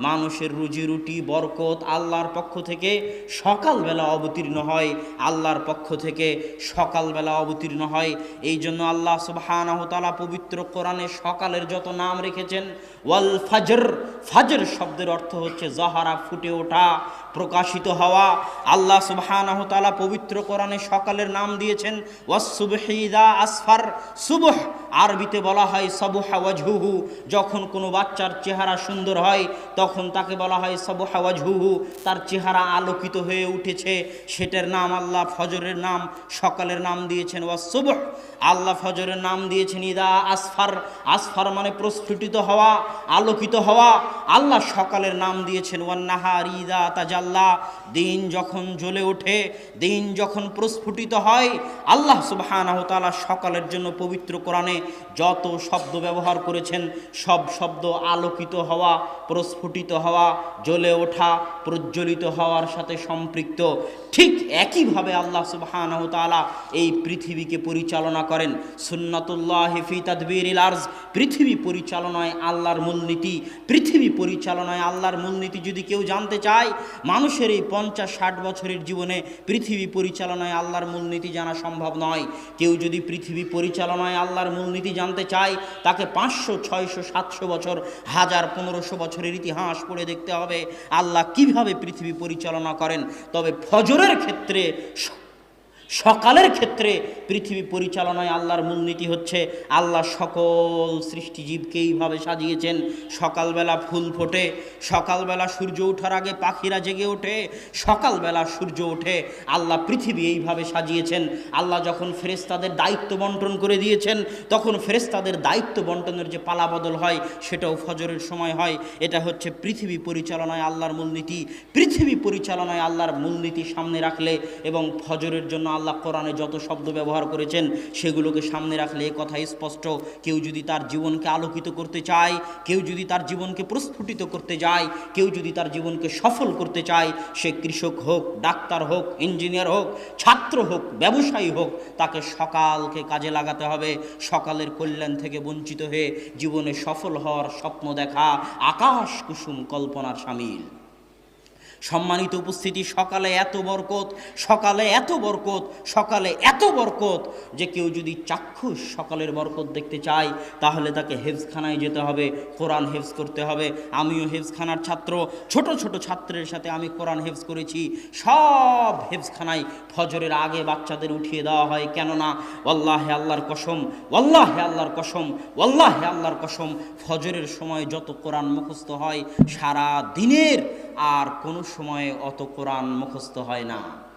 মানুষের রুজি রুটি, বরকত আল্লাহর পক্ষ থেকে সকালবেলা অবতীর্ণ হয়। আল্লাহর পক্ষ থেকে সকালবেলা অবতীর্ণ হয়। এই জন্য আল্লাহ সুবহানাহু তাআলা পবিত্র কোরআনে সকালের যত নাম রেখেছেন, ওয়াল ফাজর। ফাজর শব্দের অর্থ হচ্ছে জহারা, ফুটে ওঠা। প্রকাশিত হওয়া। আল্লাহ তাআলা পবিত্র কোরআনে সকালের নাম দিয়েছেন ওয়াসুবহিদা আসফার, সুবহ। আরবিতে বলা হয় সবুহা ওয়াজহুহু। যখন কোনো বাচ্চার চেহারা সুন্দর হয়, তখন তাকে বলা হয় সবুহা ওয়াজহুহু। তার চেহারা আলোকিত হয়ে উঠেছে। সেটার নাম আল্লাহ ফজরের নাম, সকালের নাম দিয়েছেন ওয়াসুবহ আল্লাহ ফজরের নাম দিয়েছেন, ইদা আসফার। আসফার মানে প্রস্ফুটিত হওয়া, আলোকিত হওয়া। আল্লাহ সকালের নাম দিয়েছেন ওয়ান্নাহার ইদা তাজাল্লা। দিন যখন জ্বলে ওঠে, দিন যখন প্রস্ফুটিত হয়, আল্লাহ সুবহানাহু তাআলা সকালের জন্য পবিত্র কোরআনে যত শব্দ ব্যবহার করেছেন, সব শব্দ আলোকিত হওয়া, প্রস্ফুটিত হওয়া, জ্বলে ওঠা, প্রজ্বলিত হওয়ার সাথে সম্পৃক্ত। ঠিক একইভাবে আল্লাহ সুবহানাহু তাআলা এই পৃথিবীকে পরিচালনা করেন। সুন্নাতুল্লাহ ফি তাদবিরিল আরজ। পৃথিবী পরিচালনায় আল্লাহর মূলনীতি। পৃথিবী পরিচালনায় আল্লাহর মূলনীতি যদি কেউ জানতে চায়, মানুষের এই পঞ্চাশ ষাট বছরের জীবনে পৃথিবী পরিচালনায় আল্লাহর মূলনীতি জানা সম্ভব নয়। কেউ যদি পৃথিবী পরিচালনায় আল্লাহর মূলনীতি জানতে চায়, তাকে পাঁচশো, ছয়শো, সাতশো বছর, হাজার, পনেরোশো বছরের ইতিহাস পড়ে দেখতে হবে। আল্লাহ কীভাবে পৃথিবী পরিচালনা করেন? তবে ফজরের ক্ষেত্রে সকালের ক্ষেত্রে পৃথিবী পরিচালনায় আল্লাহর মূলনীতি হচ্ছে আল্লাহ সকল সৃষ্টিজীবকে এইভাবে সাজিয়েছেন। সকালবেলা ফুল ফোটে, সকালবেলা সূর্য ওঠার আগে পাখিরা জেগে ওঠে, সকালবেলা সূর্য ওঠে, আল্লাহ পৃথিবী এইভাবে সাজিয়েছেন। আল্লাহ যখন ফেরেস্তাদের দায়িত্ব বন্টন করে দিয়েছেন, তখন ফেরেস্তাদের দায়িত্ব বন্টনের যে পালা বদল হয়, সেটাও ফজরের সময় হয়। এটা হচ্ছে পৃথিবী পরিচালনায় আল্লাহর মূলনীতি। পৃথিবী পরিচালনায় আল্লাহর মূলনীতি সামনে রাখলে এবং ফজরের জন্য আল্লাহ কোরআনে যত শব্দ ব্যবহার করেছেন, সেগুলোকে সামনে রাখলে এ কথা স্পষ্ট। কেউ যদি তার জীবনকে আলোকিত করতে চায়, কেউ যদি তার জীবনকে প্রস্ফুটিত করতে যায় কেউ যদি তার জীবনকে সফল করতে চায়, সে কৃষক হোক, ডাক্তার হোক, ইঞ্জিনিয়ার হোক, ছাত্র হোক, ব্যবসায়ী হোক, তাকে সকালকে কাজে লাগাতে হবে। সকালের কল্যাণ থেকে বঞ্চিত হয়ে জীবনে সফল হওয়ার স্বপ্ন দেখা আকাশ কুসুম কল্পনার সামিল। সম্মানিত উপস্থিতি, সকালে এত বরকত, সকালে এত বরকত, সকালে এত বরকত যে কেউ যদি চাক্ষুষ সকালের বরকত দেখতে চায়, তাহলে তাকে হেফজখানায় যেতে হবে, কোরআন হেফজ করতে হবে। আমিও হেফজখানার ছাত্র, ছোট ছোট ছাত্রের সাথে আমি কোরআন হেফজ করেছি। সব হেফজখানায় ফজরের আগে বাচ্চাদের উঠিয়ে দেওয়া হয়। কেননা ওল্লাহে আল্লাহর কসম ওল্লাহে আল্লাহর কসম ওল্লাহে আল্লাহর কসম, ফজরের সময় যত কোরআন মুখস্থ হয়, সারা দিনের আর কোনো সময়ে অত কোরআন মুখস্থ হয় না।